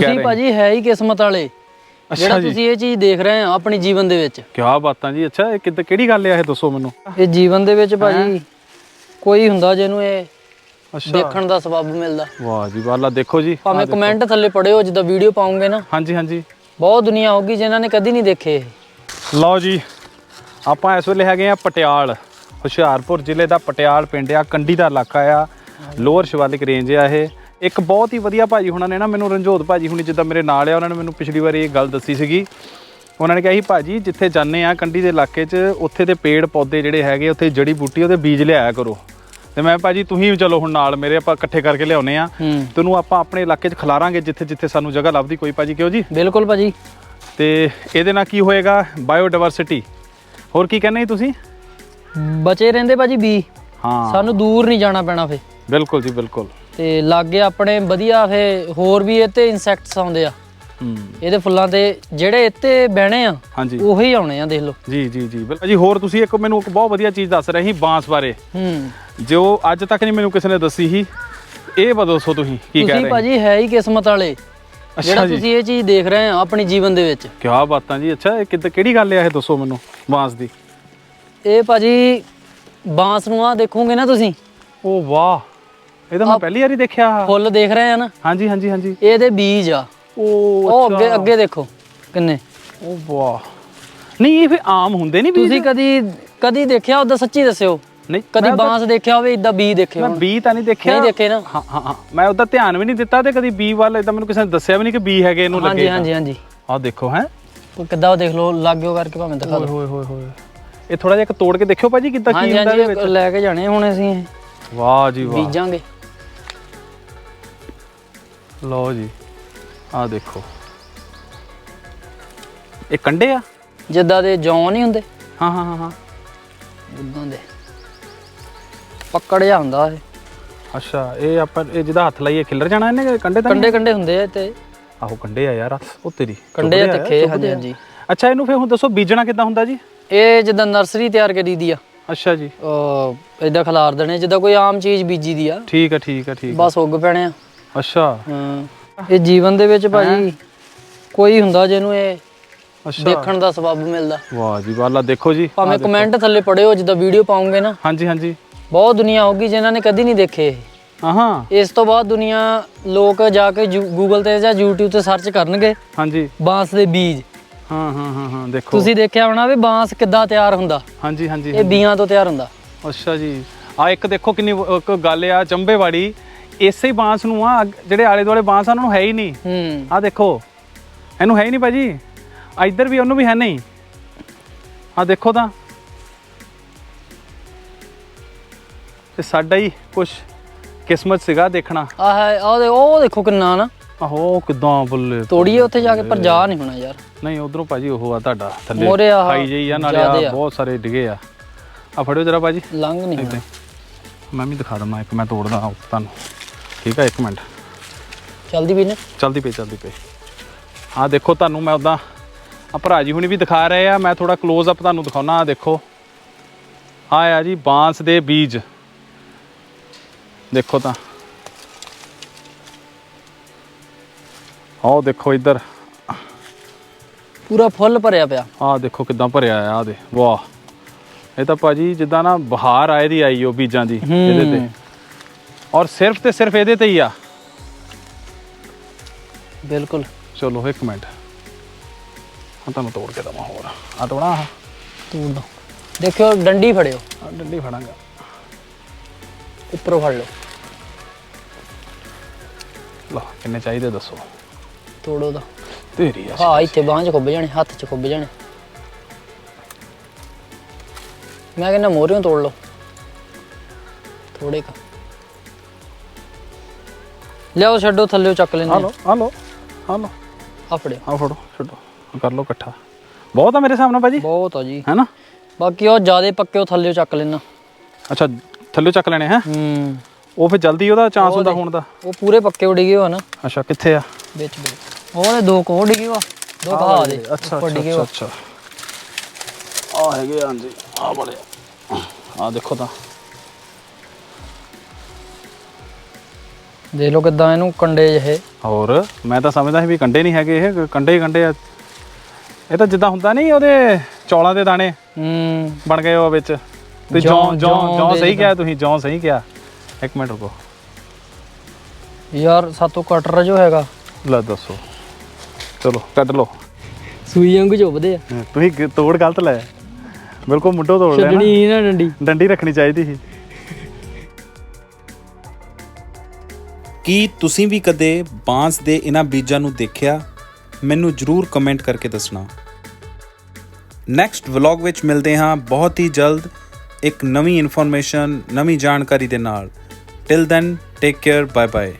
ਤੁਸੀਂ ਭਾਜੀ ਹੈ। ਹੀ ਕਿਸਮਤ ਵਾਲੇ। ਜਿਹੜਾ ਤੁਸੀਂ ਇਹ ਚੀਜ਼ ਦੇਖ ਰਹੇ ਆ ਆਪਣੀ ਜੀਵਨ ਦੇ ਵਿੱਚ। ਕੀ ਬਾਤਾਂ ਜੀ। ਅੱਛਾ ਇਹ ਕਿੱਦ ਕਿਹੜੀ ਗੱਲ ਆ ਇਹ ਦੱਸੋ ਮੈਨੂੰ? ਇਹ ਜੀਵਨ ਦੇ ਵਿੱਚ ਭਾਜੀ ਕੋਈ ਹੁੰਦਾ ਜਿਹਨੂੰ ਇਹ ਅੱਛਾ। ਦੇਖਣ ਦਾ ਸਬਬ ਮਿਲਦਾ। ਵਾਹ ਜੀ ਵਾਲਾ ਦੇਖੋ ਜੀ। ਭਾਵੇਂ ਕਮੈਂਟ ਥੱਲੇ ਪੜਿਓ ਜਿੱਦਾਂ ਵੀਡੀਓ ਪਾਉਂਗੇ ਨਾ। ਹਾਂਜੀ ਹਾਂਜੀ। ਬਹੁਤ ਦੁਨੀਆ ਹੋਗੀ ਜਿਨ੍ਹਾਂ ਨੇ ਕਦੀ ਨਹੀਂ ਦੇਖੇ ਲਓ ਜੀ ਆਪਾਂ ਇਸ ਵੇਲੇ ਹੈਗੇ ਆ ਪਟਿਆਲ ਹੁਸ਼ਿਆਰਪੁਰ ਜ਼ਿਲ੍ਹੇ ਦਾ ਪਟਿਆਲ ਪਿੰਡ ਆ ਕੰਡੀ ਦਾ ਇਲਾਕਾ ਆ ਲੋਅਰ ਸ਼ਿਵਾਲਿਕ ਰੇਂਜ ਆ ਇਹ। ਇੱਕ ਬਹੁਤ ਹੀ ਵਧੀਆ ਭਾਜੀ ਹੁਣਾਂ ਨੇ ਨਾ ਮੈਨੂੰ ਰਣਜੋਤ ਭਾਜੀ ਹੁਣੀ ਜਿੱਦਾਂ ਮੇਰੇ ਨਾਲ ਆ ਉਹਨਾਂ ਨੇ ਮੈਨੂੰ ਪਿਛਲੀ ਵਾਰੀ ਇਹ ਗੱਲ ਦੱਸੀ ਸੀਗੀ। ਉਹਨਾਂ ਨੇ ਕਿਹਾ ਸੀ ਭਾਜੀ ਜਿੱਥੇ ਜਾਂਦੇ ਆ ਕੰਡੀ ਦੇ ਇਲਾਕੇ 'ਚ ਉੱਥੇ ਦੇ ਪੇੜ ਪੌਦੇ ਜਿਹੜੇ ਹੈਗੇ ਉੱਥੇ ਜੜੀ ਬੂਟੀ ਉਹਦੇ ਬੀਜ ਲਿਆਇਆ ਕਰੋ। ਤੇ ਮੈਂ ਭਾਜੀ ਤੁਸੀਂ ਵੀ ਚਲੋ ਹੁਣ ਨਾਲ ਮੇਰੇ ਆਪਾਂ ਇਕੱਠੇ ਕਰਕੇ ਲਿਆਉਨੇ ਆ। ਤੈਨੂੰ ਆਪਾਂ ਆਪਣੇ ਇਲਾਕੇ 'ਚ ਖਿਲਾਰਾਂਗੇ ਜਿੱਥੇ ਜਿੱਥੇ ਸਾਨੂੰ ਜਗ੍ਹਾ ਲੱਭਦੀ ਕੋਈ ਭਾਜੀ ਕਿਉਂ ਜੀ? ਬਿਲਕੁਲ ਭਾਜੀ। ਤੇ ਇਹਦੇ ਨਾਲ ਕੀ ਹੋਏਗਾ? ਬਾਇਓਡਾਇਵਰਸਿਟੀ ਹੋਰ ਕੀ ਕਹਿੰਦੇ ਤੁਸੀਂ? ਬਚੇ ਰਹਿੰਦੇ ਭਾਜੀ ਬੀ। ਹਾਂ। ਸਾਨੂੰ ਦੂਰ ਨਹੀਂ ਜਾਣਾ ਪੈਣਾ ਫੇ ਬਿਲਕੁਲ ਜੀ ਬਿਲਕੁਲ। ਤੇ ਲਾਗੇ ਆਪਣੇ ਵਧੀਆ ਫੇ ਹੋਰ ਵੀ ਇੱਥੇ ਇਨਸੈਕਟਸ ਆਉਂਦੇ ਆ। ਹੂੰ। ਇਹਦੇ ਫੁੱਲਾਂ ਤੇ ਜਿਹੜੇ ਇੱਥੇ ਬਹਿਣੇ ਆ ਹਾਂਜੀ। ਉਹੀ ਆਉਣੇ ਆ ਦੇਖ ਲਓ। ਜੀ ਜੀ ਜੀ। ਬਿਲਕੁਲ ਜੀ ਹੋਰ ਤੁਸੀਂ ਇੱਕ ਮੈਨੂੰ ਇੱਕ ਬਹੁਤ ਵਧੀਆ ਚੀਜ਼ ਦੱਸ ਰਹੇ ਸੀ ਬਾਂਸ ਬਾਰੇ। ਹੂੰ। ਜੋ ਅੱਜ ਤੱਕ ਨਹੀਂ ਮੈਨੂੰ ਕਿਸੇ ਨੇ ਦੱਸੀ ਸੀ ਇਹ ਬਦੋਸੋ ਤੁਸੀਂ ਕੀ ਕਹਿ ਤੁਸੀਂ ਰਹੇ ਭਾਜੀ ਹੈ? ਹੀ ਕਿਸਮਤ ਵਾਲੇ ਜਿਹੜਾ ਜੀ। ਤੁਸੀਂ ਇਹ ਚੀਜ਼ ਦੇਖ ਰਹੇ ਆ ਆਪਣੀ ਜੀਵਨ ਦੇ ਵਿੱਚ। ਕੀ ਬਾਤਾਂ ਜੀ ਅੱਛਾ ਇਹ ਕਿੱਦ ਕਿਹੜੀ ਗੱਲ ਆ ਇਹ ਦੱਸੋ ਮੈਨੂੰ ਬਾਂਸ ਦੀ? ਇਹ ਭਾਜੀ ਬਾਂਸ ਨੂੰ ਆ ਦੇਖੋਗੇ ਨਾ ਤੁਸੀਂ। ਉਹ ਵਾਹ। ਇਹ ਤਾਂ ਮੈਂ ਪਹਿਲੀ ਵਾਰੀ ਦੇਖਿਆ ਫੁੱਲ ਦੇਖ ਰਹੇ ਆ ਨਾ? ਹਾਂਜੀ ਹਾਂਜੀ ਹਾਂਜੀ। ਇਹਦੇ ਬੀਜ ਆ। ਉਹ ਉਹ ਅੱਗੇ ਅੱਗੇ ਦੇਖੋ ਕਿੰਨੇ। ਉਹ ਵਾਹ। ਨਹੀਂ ਇਹ ਫੇ ਆਮ ਹੁੰਦੇ ਨਹੀਂ ਬੀਜ? ਤੁਸੀਂ ਕਦੀ ਕਦੀ ਦੇਖਿਆ ਉਹਦਾ ਸੱਚੀ ਦੱਸਿਓ। ਨਹੀਂ ਕਦੀ ਬਾਂਸ ਦੇਖਿਆ ਹੋਵੇ ਇਦਾਂ ਬੀ ਦੇਖੇ ਮੈਂ ਹੋਣ। ਬੀ ਤਾਂ ਨਹੀਂ ਦੇਖਿਆ। ਨਹੀਂ ਦੇਖੇ ਨਾ। ਹਾਂ ਹਾਂ ਹਾਂ। ਮੈਂ ਉਹਦਾ ਧਿਆਨ ਵੀ ਨਹੀਂ ਦਿੱਤਾ ਤੇ ਕਦੀ ਬੀ ਵੱਲ ਇਦਾਂ ਮੈਨੂੰ ਕਿਸੇ ਨੇ ਦੱਸਿਆ ਵੀ ਨਹੀਂ ਕਿ ਬੀ ਹੈਗੇ ਇਹਨੂੰ ਹਾਂਜੀ ਲੱਗੇ ਹਾਂਜੀ ਹਾਂਜੀ। ਆਹ ਦੇਖੋ ਹੈ। ਉਹ ਕਿੱਦਾਂ ਉਹ ਦੇਖ ਲਓ ਲਾਗਿਓ ਕਰਕੇ ਭਾਵੇਂ ਦਿਖਾ ਓਏ ਦਿਓ। ਹੋਏ ਹੋਏ ਹੋਏ ਇਹ ਥੋੜਾ ਜਿਹਾ ਇੱਕ ਤੋੜ ਕੇ ਦੇਖਿਓ ਭਾਜੀ ਕਿੱਦਾਂ ਕੀ ਹਾਂਜੀ ਹੁੰਦਾ ਹਾਂਜੀ ਇਹਦੇ ਵਿੱਚ। ਲੈ ਕੇ ਜਾਣੇ ਹੁਣ ਅਸੀਂ ਇਹ। ਵਾਹ ਜੀ ਵਾਹ। ਬੀਜਾਂਗੇ। ਲਓ ਜੀ ਆਹ ਦੇਖੋ। ਇਹ ਕੰਡੇ ਆ? ਜਿੱਦਾਂ ਦੇ ਜੌਂ ਨਹੀਂ ਹੁੰਦੇ? ਹਾਂ ਹਾਂ ਹਾਂ ਹਾਂ। ਉਦਾਂ ਦੇ। ਪੱਕੜ ਜਾ ਹੁੰਦਾ ਇਹ। ਅੱਛਾ ਇਹ ਆਪਾਂ ਇਹ ਜਿਹਦਾ ਹੱਥ ਲਾਈਏ ਖਿੱਲਰ ਜਾਣਾ ਇਹਨੇ ਕੰਡੇ ਤਾਂ ਨਹੀਂ? ਕੰਡੇ ਕੰਡੇ ਹੁੰਦੇ ਆ ਤੇ। ਆਹੋ ਕੰਡੇ ਆ ਯਾਰ ਉਹ ਤੇਰੀ ਕੰਡੇ ਆ ਤਿੱਖੇ ਚੁੱਭਦੇ ਹਾਂਜੀ ਆ। ਹਾਂਜੀ ਅੱਛਾ ਇਹਨੂੰ ਫਿਰ ਹੁਣ ਦੱਸੋ ਬੀਜਣਾ ਕਿੱਦਾਂ ਹੁੰਦਾ ਜੀ? ਇਹ ਜਿੱਦਾਂ ਨਰਸਰੀ ਤਿਆਰ ਕਰੀ ਦੀ ਆ। ਅੱਛਾ ਜੀ। ਉਹ ਇਦਾਂ ਖਿਲਾਰ ਦੇਣੇ ਜਿੱਦਾਂ ਕੋਈ ਆਮ ਚੀਜ਼ ਬੀਜੀ ਦੀ ਆ। ਠੀਕ ਆ ਠੀਕ ਆ ਠੀਕ ਆ। ਬਸ ਉੱਗ ਪੈਣੇ ਆ। ਅੱਛਾ। ਹਾਂ। ਇਹ ਜੀਵਨ ਦੇ ਵਿੱਚ ਭਾਜੀ ਕੋਈ ਹੁੰਦਾ ਜਿਹਨੂੰ ਇਹ ਅੱਛਾ। ਦੇਖਣ ਦਾ ਸਬਬ ਮਿਲਦਾ। ਵਾਹ ਜੀ ਵਾਲਾ ਦੇਖੋ ਜੀ। ਭਾਵੇਂ ਕਮੈਂਟ ਥੱਲੇ ਪੜਿਓ ਜਿੱਦਾਂ ਵੀਡੀਓ ਪਾਉਂਗੇ ਨਾ। ਹਾਂਜੀ ਹਾਂਜੀ। ਬਹੁਤ ਦੁਨੀਆ ਹੋਗੀ ਜਿਨ੍ਹਾਂ ਨੇ ਕਦੀ ਨਹੀਂ ਦੇਖੇ ਇਹ। ਆਹਾਂ ਇਸ ਤੋਂ ਬਾਅਦ ਦੁਨੀਆ ਲੋਕ ਜਾ ਕੇ ਗੂਗਲ ਤੇ ਜਾਂ YouTube ਤੇ ਸਰਚ ਕਰਨਗੇ। ਹਾਂਜੀ। ਬਾਂਸ ਦੇ ਬੀਜ। ਹਾਂ ਹਾਂ ਹਾਂ ਹਾਂ ਦੇਖੋ। ਤੁਸੀਂ ਦੇਖਿਆ ਹੋਣਾ ਵੀ ਬਾਂਸ ਕਿੱਦਾਂ ਤਿਆਰ ਹੁੰਦਾ। ਹਾਂਜੀ ਹਾਂਜੀ ਇਹ ਬੀਆਂ ਤੋਂ ਤਿਆਰ ਹੁੰਦਾ। ਅੱਛਾ ਜੀ। ਆ ਇੱਕ ਦੇਖੋ ਕਿੰਨੀ ਵ- ਇੱਕ ਗੱਲ ਆ ਚੰਬੇਵਾੜੀ ਇਸੇ ਬਾਂਸ ਨੂੰ ਆ ਜਿਹੜੇ ਆਲੇ ਦੁਆਲੇ ਬਾਂਸ ਆ ਉਹਨਾਂ ਨੂੰ ਹੈ ਹੀ ਨਹੀਂ। ਹੂੰ। ਆ ਦੇਖੋ ਇਹਨੂੰ ਹੈ ਹੀ ਨਹੀਂ ਭਾਜੀ। ਇੱਧਰ ਵੀ ਉਹਨੂੰ ਵੀ ਹੈ ਨਹੀਂ। ਆ ਦੇਖੋ ਤਾਂ। ਤੇ ਸਾਡਾ ਹੀ ਕੁਛ ਕਿਸਮਤ ਸੀਗਾ ਦੇਖਣਾ। ਆਹ ਆਹ ਉਹ ਦੇਖੋ ਕਿੰਨਾ ਨਾ। ਆਹੋ ਕਿਦਾਂ ਬੱਲੇ ਤੋੜੀਏ ਉੱਥੇ ਜਾ ਕੇ ਪਰ ਜਾ ਨਹੀਂ ਹੋਣਾ ਯਾਰ। ਨਹੀਂ ਉਧਰੋਂ ਭਾਜੀ ਉਹ ਆ ਤੁਹਾਡਾ ਥੱਲੇ। ਮੋਰੇ ਖਾਈ ਜਈ ਆ ਨਾਲੇ ਆ। ਬਹੁਤ ਸਾਰੇ ਡਿਗੇ ਆ। ਆ ਫੜਿਓ ਜਰਾ ਭਾਜੀ। ਲੰਘ ਨਹੀਂ ਮੈਂ ਵੀ ਦਿਖਾ ਦਵਾਂ ਇੱਕ ਮੈਂ ਤੋੜਦਾ ਤੁਹਾਨੂੰ। ਠੀਕ ਆ ਇੱਕ ਮਿੰਟ। ਚਲਦੀ ਵੀ ਨੇ? ਚਲਦੀ ਪਈ ਚਲਦੀ ਪਈ। ਹਾਂ ਦੇਖੋ ਤੁਹਾਨੂੰ ਮੈਂ ਉਦਾਂ ਆ ਭਰਾ ਜੀ ਹੁਣੀ ਵੀ ਦਿਖਾ ਰਹੇ ਆ ਮੈਂ ਥੋੜਾ ক্লোਜ਼ ਅਪ ਤੁਹਾਨੂੰ ਦਿਖਾਉਣਾ ਆ ਦੇਖੋ। ਆ ਆ ਜੀ ਬਾਂਸ ਦੇ ਬੀਜ। ਦੇਖੋ ਤਾਂ। ਆਓ ਦੇਖੋ ਇੱਧਰ। ਪੂਰਾ ਫੁੱਲ ਭਰਿਆ ਪਿਆ। ਆਹ ਦੇਖੋ ਕਿਦਾਂ ਭਰਿਆ ਆ ਆਹ ਦੇ ਵਾਹ। ਇਹ ਤਾਂ ਭਾਜੀ ਜਿੱਦਾਂ ਨਾ ਬਹਾਰ ਆਏ ਦੀ ਆਈ ਉਹ ਬੀਜਾਂ ਦੀ ਇਹਦੇ ਤੇ। ਔਰ ਸਿਰਫ ਤੇ ਸਿਰਫ ਇਹਦੇ ਤੇ ਹੀ ਆ। ਬਿਲਕੁਲ। ਚਲੋ ਇੱਕ ਮਿੰਟ। ਹਾਂ ਤੁਹਾਨੂੰ ਤੋੜ ਕੇ ਦਵਾਂ ਹੋਰ। ਆ ਤੋੜਾ ਆ ਤੋੜ ਦੋ। ਦੇਖਿਓ ਡੰਡੀ ਫੜਿਓ। ਆਹ ਡੰਡੀ ਫੜਾਂਗਾ। ਉੱਪਰੋਂ ਫੜ ਲਓ। ਲਓ ਕਿੰਨੇ ਚਾਹੀਦੇ ਦੱਸੋ। ਤੋੜੋ ਦਾ ਤੇਰੀ ਆ ਹਾਂ ਇੱਥੇ ਬਾਂਹ 'ਚ ਖੁੱਬ ਜਾਣੇ ਹੱਥ 'ਚ ਖੁੱਬ ਜਾਣੇ। ਮੈਂ ਕਹਿੰਦਾ ਮੋਰਿਓਂ ਤੋੜ ਲਓ। ਥੋੜੇ ਕ। ਲਿਆਓ ਛੱਡੋ ਥੱਲੇ ਚੱਕ ਆ ਲੈਣੇ ਲਓ ਆ ਲਓ ਆ ਲਓ। ਆ ਫੜਿਓ ਆ ਫੜੋ ਛੱਡੋ। ਕਰ ਲਓ ਇਕੱਠਾ। ਬਹੁਤ ਆ ਮੇਰੇ ਸਾਹਮਣੇ ਭਾਜੀ। ਬਹੁਤ ਆ ਜੀ। ਹੈਨਾ? ਬਾਕੀ ਉਹ ਜਿਆਦੇ ਪੱਕੇ ਉਹ ਥੱਲੇ ਚੱਕ ਲੈਣਾ। ਅੱਛਾ ਥੱਲੇ ਚੱਕ ਲੈਣੇ ਹੈ? ਹੂੰ। ਉਹ ਫਿਰ ਜਲਦੀ ਉਹਦਾ ਚਾਂਸ ਹੁੰਦਾ ਹੋਣ ਦਾ। ਉਹ ਪੂਰੇ ਪੱਕੇ ਉੜ ਗਏ ਹੋ ਨਾ ਅੱਛਾ ਕਿੱਥੇ ਆ? ਵਿੱਚ ਵਿੱਚ। ਉਹਨੇ ਦੋ ਕੋ ਉੜ ਗਏ ਵਾ। ਦੋ ਕਹਾ ਦੇ। ਅੱਛਾ ਉੱਪਰ ਡਿੱਗੇ ਅੱਛਾ ਵਾ। ਅੱਛਾ ਆ ਹੈਗੇ ਆ, ਹਾਂਜੀ। ਆ ਬੜੇ ਆ ਦੇਖੋ ਤਾਂ। ਦੇਖ ਲਓ ਕਿਦਾਂ ਇਹਨੂੰ ਕੰਡੇ ਜਿਹੇ। ਹੋਰ ਮੈਂ ਤਾਂ ਸਮਝਦਾ ਸੀ ਵੀ ਕੰਡੇ ਨਹੀਂ ਹੈਗੇ ਇਹ ਕੰਡੇ ਹੀ ਕੰਡੇ ਆ। ਇਹ ਤਾਂ ਜਿੱਦਾਂ ਹੁੰਦਾ ਨਹੀਂ ਉਹਦੇ ਚੌਲਾਂ ਦੇ ਦਾਣੇ ਹੂੰ। ਬਣ ਗਏ ਉਹ ਵਿੱਚ। ਤੇ ਜੌਂ- ਜੌਂ ਜੌਂ ਸਹੀ। ਕਿਹਾ ਤੁਸੀਂ ਜੌਂ ਸਹੀ ਕਿਹਾ। ਇੱਕ ਮਿੰਟ ਰੁਕੋ। ਯਾਰ ਸਾਤੋਂ ਕਟਰ ਜੋ ਹੈਗਾ। ਲੈ ਦੱਸੋ। ਚਲੋ ਕੱਢ ਲਓ। ਸੂਈ ਵਾਂਗੂ ਚੁੱਭਦੇ ਆ। ਤੁਸੀਂ ਤੋੜ ਗਲਤ ਲਾਇਆ ਬਿਲਕੁਲ ਮੁੱਢੋਂ ਤੋੜ ਲਿਆ ਨਾ। ਛੱਡਣੀ ਨਾ ਡੰਡੀ। ਡੰਡੀ ਰੱਖਣੀ ਚਾਹੀਦੀ ਸੀ। ਕੀ ਤੁਸੀਂ ਵੀ ਕਦੇ ਬਾਂਸ ਦੇ ਇਹਨਾਂ ਬੀਜਾਂ ਨੂੰ ਦੇਖਿਆ? ਮੈਨੂੰ ਜਰੂਰ ਕਮੈਂਟ ਕਰਕੇ ਦੱਸਣਾ। ਨੈਕਸਟ ਵਲੌਗ ਵਿੱਚ ਮਿਲਦੇ ਹਾਂ ਬਹੁਤ ਹੀ ਜਲਦ ਇੱਕ ਨਵੀਂ ਇਨਫੋਰਮੇਸ਼ਨ ਨਵੀਂ ਜਾਣਕਾਰੀ ਦੇ ਨਾਲ। Till then take care bye bye